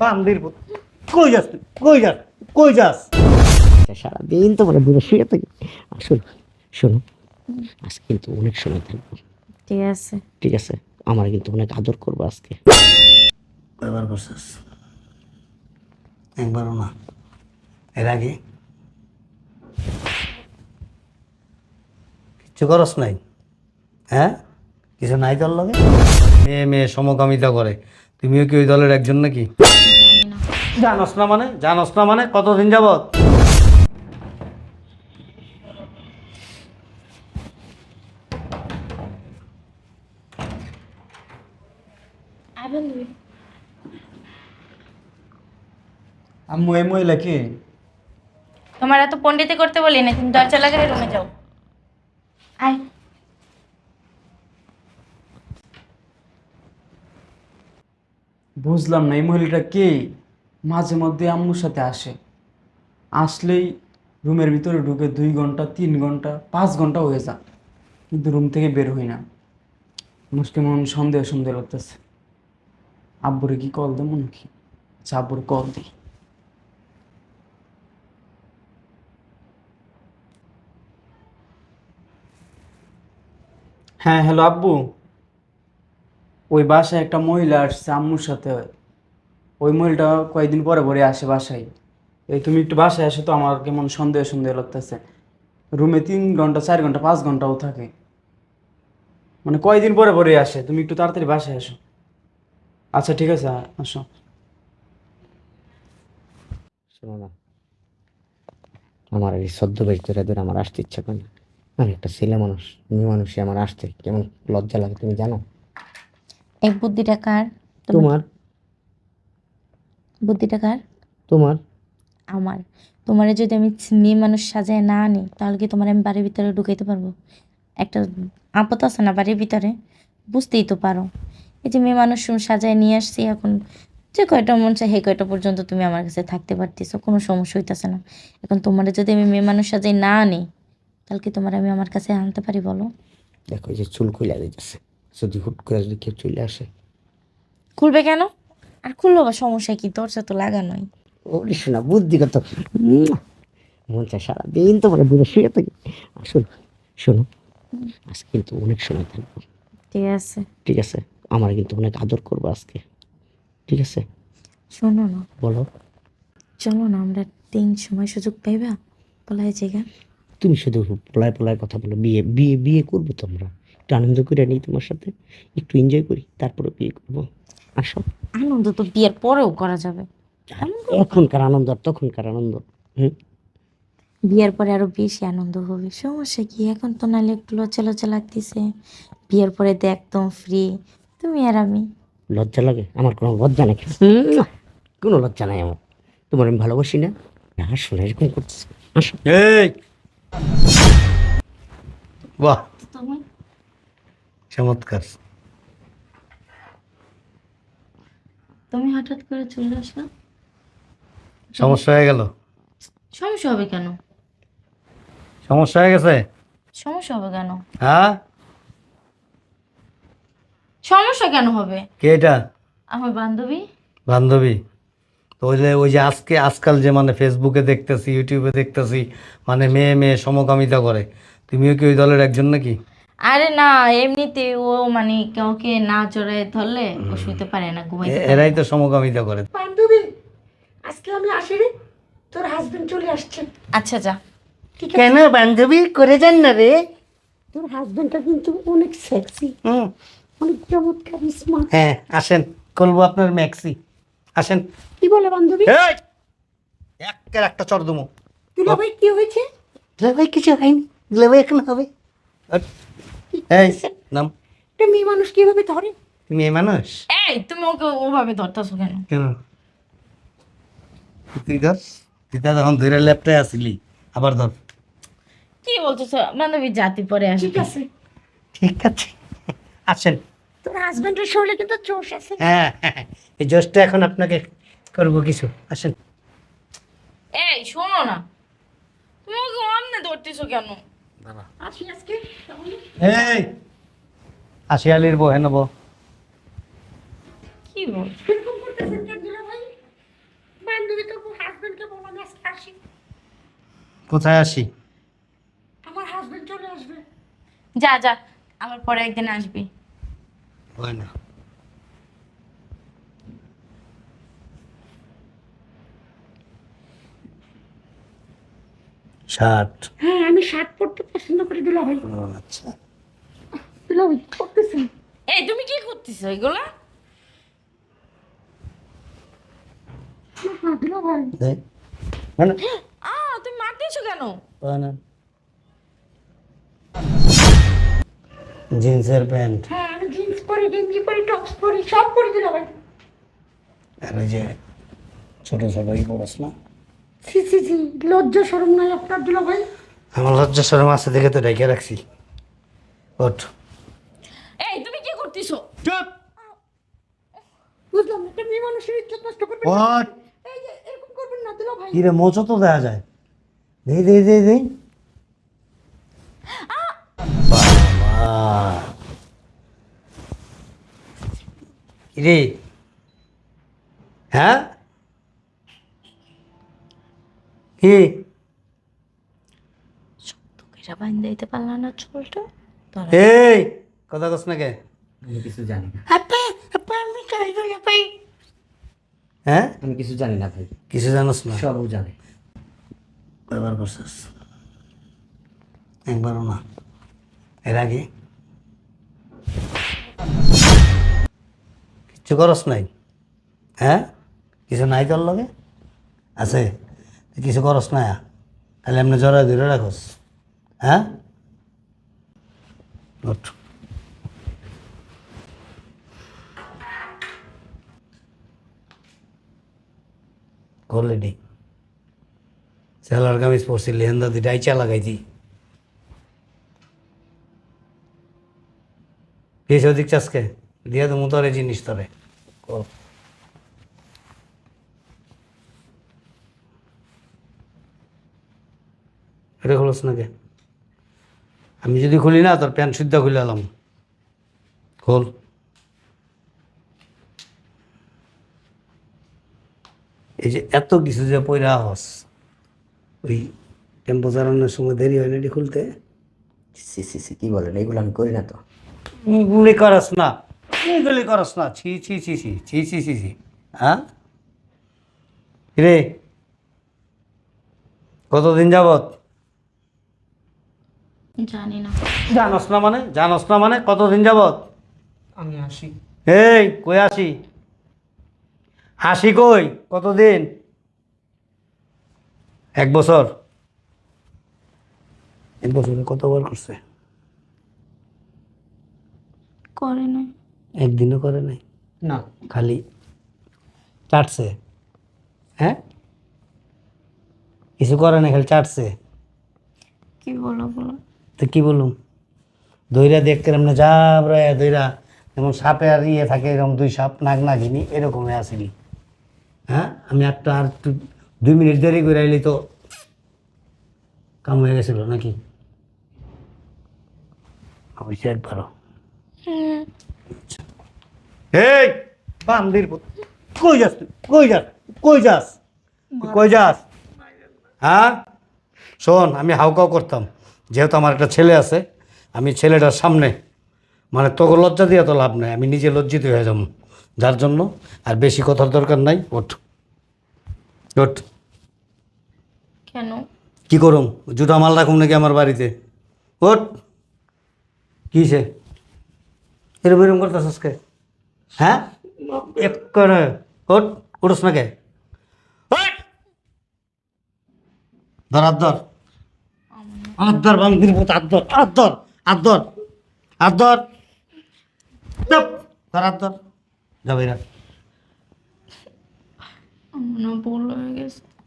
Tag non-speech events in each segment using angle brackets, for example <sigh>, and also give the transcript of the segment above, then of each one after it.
বান্দির পুত। কই যাস তুই? কই যাস? কই যাস? আচ্ছা, সারাদিন তোমার দূরে শুয়ে থাকি। আসলে শোনো আজকে কিন্তু অনেক সময় থাকব। ঠিক আছে। ঠিক আছে আমার কিন্তু অনেক আদর করব আজকে। কয়বার করছিস? একবারও না। এর আগে? কিচ্ছু করস নাই? হ্যাঁ? কিছু নাই তোর লগে? মেয়ে মেয়ে সমকামিতা করে। তুমিও কি ওই দলের একজন নাকি? জানস না মানে? জানস না মানে? কতদিন যাবত আম্মু এই মহিলা কি? তোমার এত পণ্ডিতি করতে বলি না তুমি দরজা লাগাই রুমে যাও। আয়। বুঝলাম না এই মহিলাটা কে? মাঝে মধ্যে আম্মুর সাথে আসে। আসলেই রুমের ভিতরে ঢুকে দুই ঘণ্টা, তিন ঘণ্টা, পাঁচ ঘণ্টা হয়ে যায়। কিন্তু রুম থেকে বের হই না। মুসকে মন সন্দেহ সন্দেহ লাগতেছে। আব্বুরে কি কল দেবো নাকি? আচ্ছা আব্বুরে কল দিই। হ্যাঁ হ্যালো আব্বু। ওই বাসায় একটা মহিলা আসছে আম্মুর সাথে। ওই মহিলাটা কয়েকদিন পরে পরে আসে বাসায়। এই তুমি একটু বাসায় আসো তো আমার কেমন সন্দেহ সন্দেহ লাগতেছে। রুমে তিন ঘণ্টা চার ঘণ্টা পাঁচ ঘন্টাও থাকে। মানে কয়দিন পরে পরে আসে তুমি একটু তাড়াতাড়ি বাসায় আসো আচ্ছা ঠিক আছে আসো। শোনো না আমার এই সদ্য বেশ ধরে ধরে আমার আসতে ইচ্ছা করে না। আমি একটা ছেলে মানুষ মেয়ে মানুষই আমার আসতে কেমন লজ্জা লাগে তুমি জানো? এই বুদ্ধিটা কার? তোমার বুদ্ধিটা কার? তোমার। আমার। তোমারে যদি আমি মেয়ে মানুষ সাজায় না আনি তাহলে কি তোমার আমি বাড়ির ভিতরে ঢুকাইতে পারব? একটা আপদ আছে না বাড়ির ভিতরে? বুঝতেই তো পারো। এই যে মেয়ে মানুষ সাজায় নিয়ে আসছি এখন যে কয়টা মন চায় সেই কয়টা পর্যন্ত তুমি আমার কাছে থাকতে পারতেছো কোনো সমস্যা হইতেছে না। এখন তোমার যদি আমি মেয়ে মানুষ সাজাই না আনি তাহলে কি তোমার আমি আমার কাছে আনতে পারি বলো? দেখো এই যে চুল কইলা দিতেছে যদি হুট করে যদি কেউ চলে আসে। খুলবে কেন? আর খুললো বা সমস্যা কি? দরজা তো লাগানোই ওরে শোনা বুদ্ধিগত উম, মন চায় সারাদিন তোমার দূরে শুয়ে থাকি। আসলে শোনো আজকে কিন্তু অনেক সময় থাকব। ঠিক আছে। ঠিক আছে? আমার কিন্তু অনেক আদর করব আজকে। ঠিক আছে? শোনো না। বলো। চলো না আমরা তিন সময় সুযোগ পাইবা? পলাই জায়গা তুমি শুধু পলায় পোলায় কথা বলো। বিয়ে বিয়ে বিয়ে করব তো আমরা একটু আনন্দ করে নিই তোমার সাথে। একটু এনজয় করি তারপরে বিয়ে করব। আসো। আনন্দ তো বিয়ের পরেও করা যাবে। এখনকার আনন্দ আর তখনকার আনন্দ। হুম? বিয়ের পরে আরও বেশি আনন্দ হবে। সমস্যা কি? এখন তো নাহলে একটু লজ্জা লজ্জা লাগতেছে। বিয়ের পরে তো একদম ফ্রি তুমি আর আমি। লজ্জা লাগে? আমার কোনো লজ্জা নেই উম, কোনো লজ্জা নাই আমার। তোমার আমি ভালোবাসি না। আসো না এরকম করতেছি। আসো। এই! বাহ চমৎকার। তুমি হঠাৎ করে চলে আসলো? সমস্যা হয়ে গেল? সমস্যা হবে কেন? সমস্যা হয়ে গেছে? সমস্যা হবে কেন? হ্যাঁ? সমস্যা কেন হবে? কে এটা? আমার বান্ধবী। বান্ধবী? তো ওই যে ওই যে আজকে আজকাল যে মানে ফেসবুকে দেখতেছি ইউটিউবে দেখতেছি মানে মেয়ে মেয়ে সমকামিতা করে। তুমিও কি ওই দলের একজন নাকি? আরে না এমনিতে ও মানে কাউকে না জড়ায় ধরলে ও শুইতে পারে না ঘুমাইতে পারে এরাই তো সমকামিতা করে। বান্ধবী আজকে আমি আসি রে তোর হাজবেন্ড চলে আসছে। আচ্ছা যা। কেন বান্ধবী? করে যান না রে। তোর হাজবেন্ডটা কিন্তু অনেক সেক্সি হুম। অনেক চমৎকার স্মার্ট হ্যাঁ আসেন। করব আপনার ম্যাক্সি আসেন। কি বলে বান্ধবী? এই! একের একটা চর দুমো। দুলা ভাই কি হয়েছে? ভাই কিছু হয়নি। ভাই এখন হবে। এই <laughs> নাম। একটা মেয়ে মানুষ কীভাবে ধরে? তুমি এই মানুষ? এই তুমি ওকে ওভাবে ধরতেছো কেন? কেন? তুই ধর। তুই তা তখন ধরে ল্যাপটায় আসিলি। আবার ধর। কি বান্ধবী জাতি পরে আসি ঠিক আছে। ঠিক আছে। আসেন। তোর হাজবেন্ডের শরীরে কিন্তু জোশ আছে। হ্যাঁ হ্যাঁ, এই জোশটা এখন আপনাকে করব কিছু। আসেন। এই শোনো না। তুমি ওকে অন্য ধরতেছো কেন? এই! আসি আলির ভাই? বান্ধবী তো হাজবেন্ডকে বললাম আজকে আসি। কোথায় আসি? আমার হাজবেন্ড চলে আসবে। যা যা আমার পরে একদিন আসবি। হয় না। শার্ট হ্যাঁ আমি শার্ট পরতে পছন্দ করি দুলা ভাই। আচ্ছা। দুলা ভাই পরতেছেন এই তুমি কি করতেছো এগুলা? দুলা ভাই। দেখ। মানে? আ তুমি মারতেছো কেন? না জিন্সের প্যান্ট। হ্যাঁ আমি জিন্স পরি গেঞ্জি পরি টপস পরি সব পরি দুলা ভাই। আর ওই যে ছোট ছোট ই পড়াস না। সি লজ্জা শরম নাই আপনার দুলা ভাই? আমার লজ্জা সরম আছে দেখে তো ডেকে রাখছি। ওঠ। এই তুমি কি করতেছো? চুপ! বুঝলাম না, একটা মেয়ে মানুষের ইজ্জত নষ্ট করবেন না। ওঠ! এই যে এরকম করবেন না দুলা ভাই। মোচো তো দেখা যায়। দেই দেই দেই দেই। বাবা। রে হ্যাঁ বাইন্দা দিতে পারলাম না চুলটা তোরা এই কথা কস না কে? আমি কিছু জানি না। আপা আপা আমি চাই দুলা ভাই। হ্যাঁ আমি কিছু জানি না ভাই। কিছু জানোস না? সবও জানে। কয়বার করছিস? একবারও না। এর আগে? কিচ্ছু করস নাই? হ্যাঁ? কিছু নাই তোর লগে? আছে? কিছু করস না তাহলে এমনি জড়ায় ধরে রাখস। হ্যাঁ। অলরেডি সেলার কামিজ পরছি, লেহেন্দা দি ডাইচা লাগাইছি। পেয়েছে ওদিক চাষকে দিয়ে তো তোর এই জিনিস তরে। কর। এটা খোলস নাকি? আমি যদি খুলি না তোর প্যান্ট সিদ্ধা খুলে এলাম। খোল। এই যে এত কিছু যে পয়রা হস ওই টেম্পো চালানোর সময় দেরি হয় না এটি খুলতে? সি সি সি কি বলেন? এগুলো আমি করি না তো। এগুলি করস না। এগুলি করস না। ছি ছি ছি ছি ছি ছি ছি ছি। হ্যাঁ? রে কতদিন যাবত? জানি না জানস না মানে? জানস না মানে? কতদিন যাবত আমি আসি। এই কই আসি? হাসি কই? কতদিন? এক বছর। এক বছরে কতবার করছে? করে না একদিনও করে নাই? না। খালি চাটছে? হ্যাঁ? কিছু করে না খালি চাটছে? কি বলো বলো। তো কি বলুম দইরা দেখতে এমনি যা রয়ে দইরা। যেমন সাপে আর ইয়ে থাকে এরকম দুই সাপ নাক নাগিনি এরকমই আসিনি হ্যাঁ? আমি একটা আর একটু দুই মিনিট দেরি করে আইলি তো কাম হয়ে গেছিল নাকি? অবশ্যই একবারও এই! বান্দির কই যাস তুই? কই যাস? কই যাস? কই যাস? হ্যাঁ? শোন আমি হাউকাউ করতাম। যেহেতু আমার একটা ছেলে আছে আমি ছেলেটার সামনে মানে তোকে লজ্জা দিয়ে তো লাভ নাই আমি নিজে লজ্জিত হয়ে যাব যার জন্য আর বেশি কথার দরকার নাই ওঠ। ওঠ। কেন? কি করুম? জুটা মাল রাখুম নাকি আমার বাড়িতে? ওঠ। কিসে এরম এরম করতেছিস কে? হ্যাঁ? এক করে। ওঠ উঠোস না কে ওঠ! ধর। আদর বান্দির মতো আদর আদর আদর আদর। তার আদর। যা বাইরা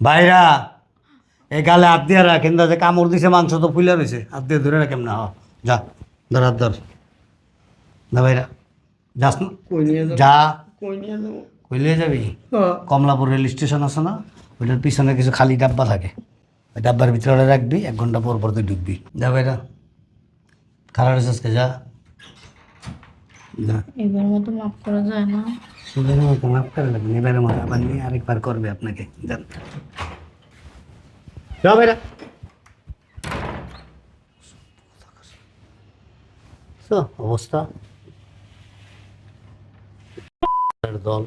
ভাইরা এ গালে হাত দিয়ে রাখ কিন্তু যে কামড় দিছে মাংস তো ফুলে রয়েছে। হাত দিয়ে ধরে রাখেম না যা ধর হাত ধর না ভাইরা যাস না। যা। কইলিয়ে যাবি? হ্যাঁ। কমলাপুর রেল স্টেশন আছে না? ওইটার পিছনে কিছু খালি ডাব্বা থাকে। ওই ডাব্বার ভিতরে রাখবি এক ঘণ্টা পর পর তুই ঢুকবি। যা ভাইরা খারাপ আজকে যা। মাফ করা না। নিয়ে আরেকবার করবে আপনাকে যা অবস্থা। দল।